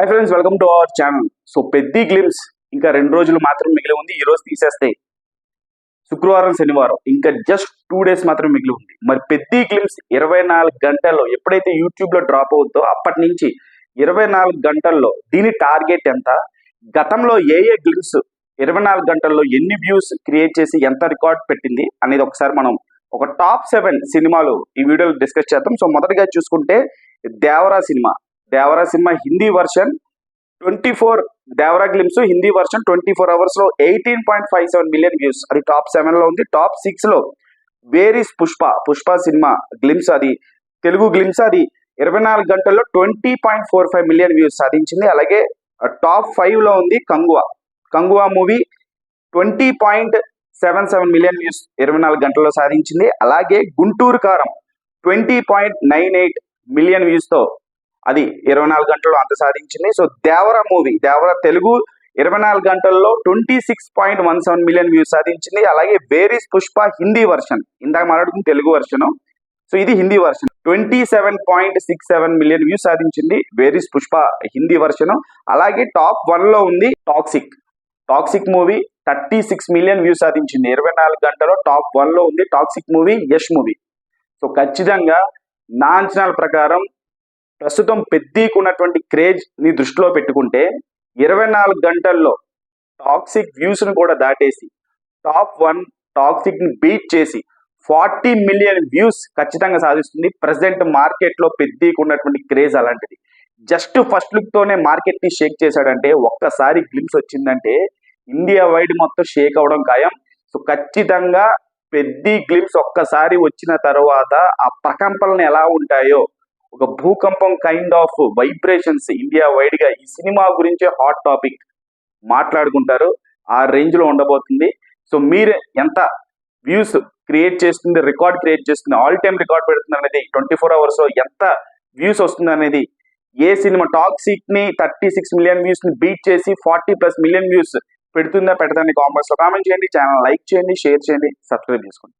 Hi friends welcome to our channel so పెద్ద glimpse ఇంకా రెండు రోజులు మాత్రం మిగిలి ఉంది. ఈ రోజు తీసేస్తే శుక్రవారం శనివారం ఇంకా జస్ట్ టూ డేస్ మాత్రం మిగిలి ఉంది. మరి పెద్ద గ్లిమ్స్ ఇరవై నాలుగు గంటల్లో ఎప్పుడైతే యూట్యూబ్లో డ్రాప్ అవుతుందో అప్పటి నుంచి ఇరవై నాలుగు గంటల్లో దీని టార్గెట్ ఎంత? గతంలో ఏ ఏ గ్లిమ్స్ ఇరవై నాలుగు గంటల్లో ఎన్ని వ్యూస్ క్రియేట్ చేసి ఎంత రికార్డ్ పెట్టింది అనేది ఒకసారి మనం ఒక టాప్ సెవెన్ సినిమాలు ఈ వీడియోలో డిస్కస్ చేద్దాం. సో మొదటిగా చూసుకుంటే Devara cinema. Devara cinema Hindi version twenty four Devara glimpse Hindi version twenty four అవర్స్లో eighteen point five seven million views. అది టాప్ సెవెన్లో ఉంది. టాప్ సిక్స్లో వేరీస్ పుష్ప పుష్ప సినిమా గ్లిమ్స్ అది. తెలుగు గ్లిమ్స్ అది ఇరవై నాలుగు గంటల్లో twenty point four five million views సాధించింది. అలాగే టాప్ ఫైవ్లో ఉంది Kanguva. Kanguva movie twenty point seven seven million views ఇరవై నాలుగు గంటల్లో సాధించింది. అలాగే Guntur Kaaram twenty point nine eight million వ్యూస్తో అది ఇరవై నాలుగు గంటల్లో అంత సాధించింది. సో దేవర మూవీ దేవర తెలుగు ఇరవై నాలుగు గంటల్లో twenty six point one seven million views సాధించింది. అలాగే వేరీస్ పుష్ప హిందీ వర్షన్ ఇందాక మాట్లాడుకున్న తెలుగు వర్షన్ సో ఇది Hindi version twenty seven point six seven million views సాధించింది వేరీస్ పుష్ప హిందీ వర్షన్ అలాగే టాప్ వన్లో ఉంది Toxic Toxic movie thirty six million views సాధించింది. ఇరవై నాలుగు గంటలో టాప్ వన్లో ఉంది Toxic movie Yash movie so ఖచ్చితంగా నా అంచనాల ప్రకారం ప్రస్తుతం పెద్దీకి ఉన్నటువంటి క్రేజ్ని దృష్టిలో పెట్టుకుంటే ఇరవై నాలుగు గంటల్లో టాక్సిక్ వ్యూస్ను కూడా దాటేసి టాప్ వన్ టాక్సిక్ని బీట్ చేసి ఫార్టీ మిలియన్ వ్యూస్ ఖచ్చితంగా సాధిస్తుంది. ప్రజెంట్ మార్కెట్లో పెద్దీకి ఉన్నటువంటి క్రేజ్ అలాంటిది. జస్ట్ ఫస్ట్ లుక్ తోనే మార్కెట్ని షేక్ చేశాడంటే ఒక్కసారి గ్లిమ్స్ వచ్చిందంటే ఇండియా వైడ్ మొత్తం షేక్ అవడం ఖాయం. సో ఖచ్చితంగా పెద్ద గ్లిమ్స్ ఒక్కసారి వచ్చిన తర్వాత ఆ ప్రకంపనలు ఎలా ఉంటాయో ఒక భూకంపం కైండ్ ఆఫ్ వైబ్రేషన్స్ ఇండియా వైడ్గా ఈ సినిమా గురించే హాట్ టాపిక్ మాట్లాడుకుంటారు. ఆ రేంజ్లో ఉండబోతుంది. సో మీరు ఎంత వ్యూస్ క్రియేట్ చేస్తుంది రికార్డ్ క్రియేట్ చేస్తుంది ఆల్ టైమ్ రికార్డ్ పెడుతుంది అనేది ట్వంటీ ఫోర్ అవర్స్ ఎంత వ్యూస్ వస్తుంది అనేది ఏ సినిమా టాక్సిక్ని థర్టీ సిక్స్ మిలియన్ వ్యూస్ని బీట్ చేసి ఫార్టీ ప్లస్ మిలియన్ వ్యూస్ పెడుతుందా పెడతాన్ని కామెంట్స్లో కామెంట్ చేయండి. ఛానల్ లైక్ చేయండి షేర్ చేయండి సబ్స్క్రైబ్ చేసుకోండి.